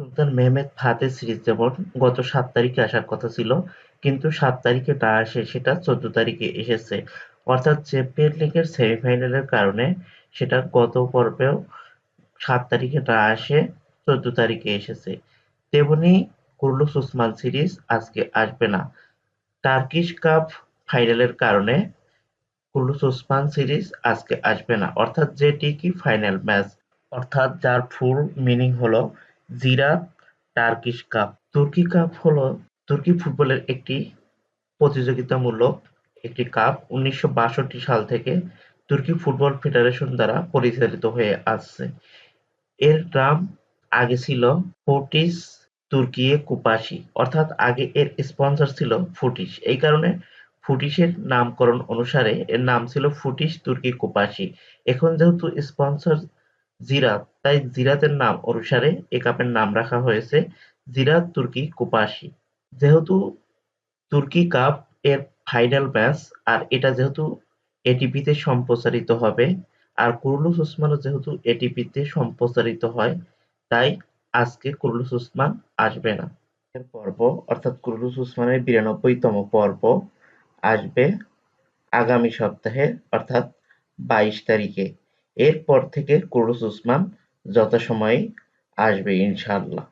সুলতান Mehmed Fatih series যেমন গত সাত তারিখে আসার কথা ছিল, কিন্তু সাত তারিখে না আসে, সেটা চোদ্দ তারিখে এসেছে। অর্থাৎ চ্যাম্পিয়ন লিগের সেমিফাইনালের কারণে সেটা গত পর্বেও সাত তারিখে না আসে, চোদ্দ তারিখে এসেছে। তেমনি কুরুলুস ওসমান সিরিজ আজকে আসবে না। টার্কিশ কাপ ফাইনালের কারণে কুরুলুস ওসমান সিরিজ আজকে আসবে না। অর্থাৎ যেটি কি ফাইনাল ম্যাচ অর্থাৎ যার ফুল মিনিং হলো জিরাত টার্কিশ কাপ। তুর্কি কাপ হল, তুর্কি ফুটবলের একটি প্রতিযোগিতামূলক একটি কাপ। উনিশশো বাষট্টি সাল থেকে তুর্কি ফুটবল ফেডারেশন দ্বারা পরিচালিত হয়ে আসছে। এর নাম আগে ছিল ফোর্টিস তুর্কিয়ে কুপাসি অর্থাৎ আগে এর স্পন্সর ছিল ফুটিস এই কারণে ফুটিসের নামকরণ অনুসারে এর নাম ছিল ফুটিস তুর্কি কুপাসি এখন যেহেতু স্পন্সর জিরাত তাই জিরাতের নাম অনুসারে এ কাপের নাম রাখা হয়েছে জিরাত তুর্কি কুপাসি যেহেতু তুর্কি কাপ এর ফাইনাল ম্যাচ, আর এটা যেহেতু এটিপিতে সম্প্রচারিত হবে, আর কুরুলুস ওসমানও যেহেতু এটিপিতে সম্প্রচারিত হয়, তাই আজকে কুরুলুস ওসমান আসবে না। এর পর্ব, অর্থাৎ কুরুলুস ওসমানের বিরানব্বইতম পর্ব আসবে আগামী সপ্তাহে, অর্থাৎ বাইশ তারিখে। এরপর থেকে কুরুলুস ওসমান যথাসময়ে আসবে ইনশাআল্লাহ।